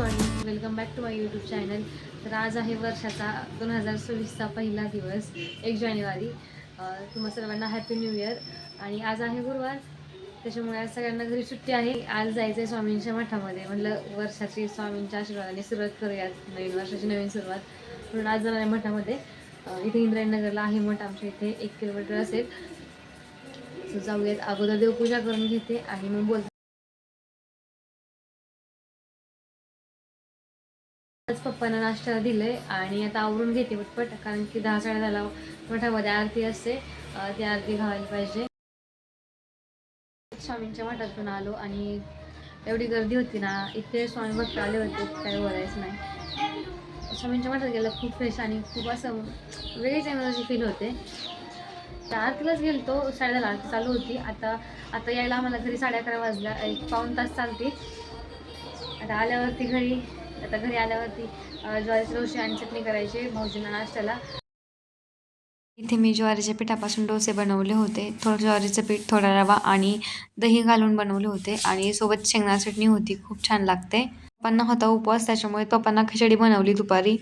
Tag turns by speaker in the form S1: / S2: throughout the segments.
S1: Morning welcome back to my YouTube channel तर आज आहे वर्षाचा दोन हजार चोवीसचा पहिला दिवस एक जानेवारी. तुम्हा सर्वांना हॅपी न्यू इयर आणि आज आहे गुरुवार. त्याच्यामुळे आज सगळ्यांना घरी सुट्टी आहे. आज जायचं आहे स्वामींच्या मठामध्ये. म्हटलं वर्षाची स्वामींच्या आशीर्वादाने सुरुवात करूयात. नवीन वर्षाची नवीन सुरुवात. म्हणून आज जाणार आहे मठामध्ये. इथे इंद्रायणनगरला आहे मठ आमच्या इथे. एक किलोमीटर असेल. जाऊयात. अगोदर देवपूजा करून घेते. आणि मग बोलते. पप्पांना नाश्त्याला दिलंय आणि आता आवरून घेते पटपट कारण की दहा साडे दहाला मठामध्ये आरती असते. ती आरती घालायला पाहिजे. स्वामींच्या मठातून आलो आणि एवढी गर्दी होती ना इथे स्वामी भक्त आले होते काही बोलायचं नाही. स्वामींच्या मठात गेलं खूप फ्रेश आणि खूप असं वेगळीच एनर्जी फील होते. त्या आरतीलाच गेलो तो साडे दहा आरती चालू होती. आता आता यायला आम्हाला घरी साडे अकरा वाजला एक पाऊण तास चालते आता आल्यावरती घरी आता घरी आल्यावरती ज्वारीची डोसे आणि चटणी करायची भाऊजींना नाश्त्याला. इथे मी ज्वारीच्या पिठापासून डोसे बनवले होते. थोडं ज्वारीचं पीठ थोडा रवा आणि दही घालून बनवले होते आणि सोबत शेंगणा चटणी होती खूप छान लागते. पप्पांना होता उपवास त्याच्यामुळे पप्पांना खिचडी बनवली दुपारी.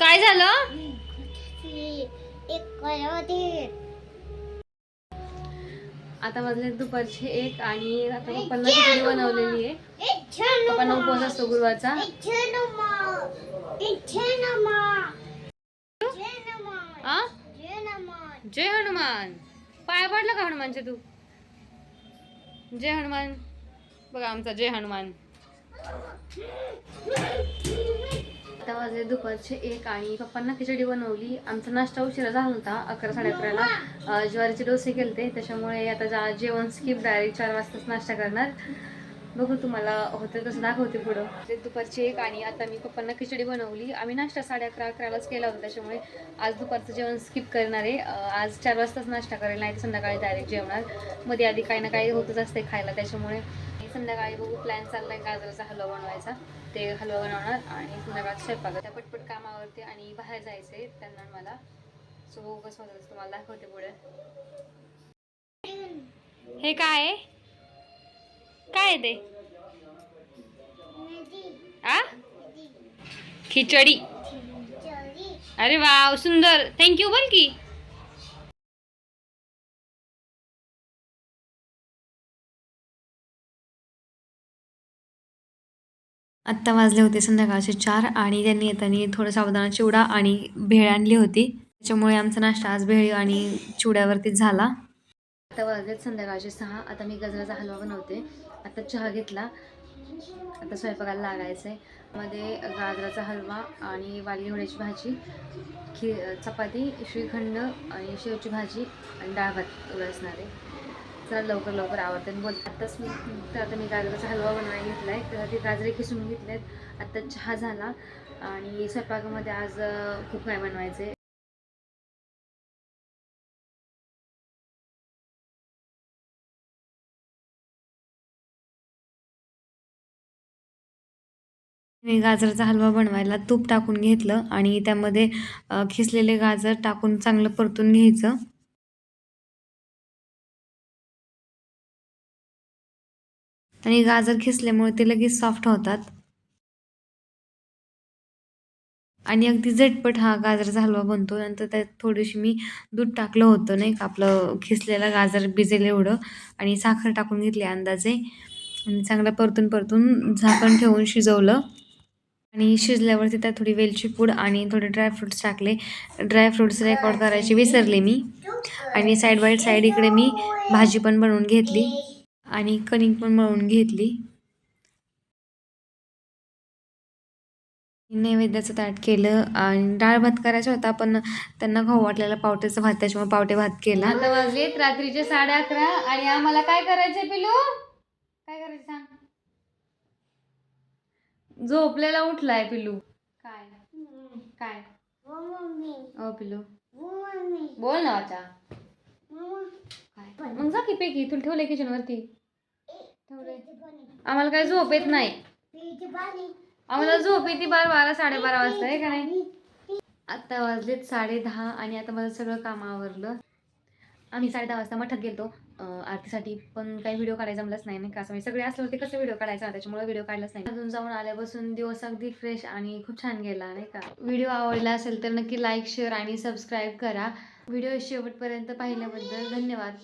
S1: काय झालं? आता वाजले दुपारचे एक आणि आता पप्पांना खिचडी बनवलेली आहे. पप्पांना उपवास असतो गुरुवारचा. जय हनुमान. पाय पडलं का हनुमानचे तू? जय हनुमान. बघा आमचा जय हनुमान. आता वाजले दुपारचे एक आणि पप्पांना खिचडी बनवली. आमचा नाश्ता उशिरा झाला होता अकरा साडे अकराला ज्वारीचे डोसे केलते त्याच्यामुळे आता जा जेवण स्किप डायरेक्ट चार वाजताच नाश्ता करणार. बघू तुम्हाला होतं तसं दाखवते पुढं. दुपारची एक आणि आता मी पप्पांना खिचडी बनवली. आम्ही नाश्ता साडे अकरा अकरालाच केला होता त्याच्यामुळे आज दुपारचं जेवण स्किप करणार आहे. आज चार वाजताच नाश्ता करेल नाही संध्याकाळी डायरेक्ट जेवणार. मध्ये आधी काही ना काही होतच असते खायला त्याच्यामुळे संध्याकाळी बघू प्लॅन चाललाय गाजराचा हलवा बनवायचा. ते हलवा बनवणार आणि संध्याकाळचा स्वयंपाक. त्या पटपट कामावरती आणि बाहेर जायचंय त्यांना आणि मला. सो बघू कसं होतं तुम्हाला दाखवते पुढे. हे काय? आहे काय आहे ते? आ? खिचडी. अरे वाव सुंदर. थँक्यू बोल की. आत्ता वाजले होते संध्याकाळचे चार आणि त्यांनी येताना थोडं साबुदाणा चिवडा आणि भेळ आणली होती. त्याच्यामुळे आमचा नाश्ता आज भेळ आणि चिवड्यावरती झाला. आता वाजलेत संध्याकाळचे सहा. आता मी गजराचा हलवा बनवते. आता चहा घेतला. आता स्वयंपाकाला लागायचं आहे मध्ये गाजराचा हलवा आणि वाली घोड्याची भाजी खी चपाती श्रीखंड आणि शेवची भाजी आणि डाळ भात असणार आहे. चला लवकर लवकर आवडते. बोल आत्ताच मी तर आता मी गाजराचा हलवा बनवायला घेतला आहे ते गाजरे किसून घेतले आहेत आत्ता चहा झाला. आणि स्वयंपाकामध्ये आज खूप काय बनवायचं आहे मी गाजराचा हलवा बनवायला तूप टाकून घेतलं. आणि त्यामध्ये खिसलेले गाजर टाकून चांगलं परतून घ्यायचं. आणि गाजर खिसल्यामुळे ते लगेच सॉफ्ट होतात. आणि अगदी झटपट हा गाजर हलवा बनतो. नंतर त्यात थोडीशी मी दूध टाकलं होतं नाही का? आपलं खिसलेलं गाजर भिजेल एवढं. आणि साखर टाकून घेतली अंदाजे. आणि चांगलं परतून परतून झाकण ठेवून शिजवलं. आणि शिजल्यावरती त्यात थोडी वेलची पूड आणि थोडे ड्रायफ्रुट्स टाकले. ड्रायफ्रुट्स रेकॉर्ड करायचे विसरले मी. आणि साईड बाय साईड इकडे मी भाजी पण बनवून घेतली. आणि कणिक पण मळून घेतली. नैवेद्याचं ताट केलं आणि डाळ भात करायचा होता पण त्यांना खाऊ वाटलेला पावट्याचा भात त्याच्यामुळे पावटे भात केला. आता वाजलेत रात्रीचे साडे अकरा आणि आम्हाला काय करायचंय पिलू काय करायचं सांग. झोपलेला उठलाय पिलू काय? काय? ओ पिलू बोल ना वाचा काय? मग जा की पैकी तुला ठेवलंय किचन वरती. ठेवलंय आम्हाला काय झोप येत नाही. आम्हाला झोप येते बारा बारा साडेबारा वाजता आहे का नाही? आत्ता वाजलेत साडे दहा आणि आता माझं सगळं काम आवरलं. आम्ही साडे दहा वाजता मठात गेलतो. अं, आरतीसाठी पण काही व्हिडिओ काढायचा जमलंच नाही नाही का? असं म्हणजे सगळे असल्यावरती कसं व्हिडिओ काढायचा? त्याच्यामुळे व्हिडिओ काढलाच नाही. अजून जाऊन आल्यापासून दिवस अगदी फ्रेश आणि खूप छान गेला नाही का? व्हिडिओ आवडला असेल तर नक्की लाईक शेअर आणि सबस्क्राईब करा. व्हिडिओ शेवटपर्यंत पाहिल्याबद्दल धन्यवाद.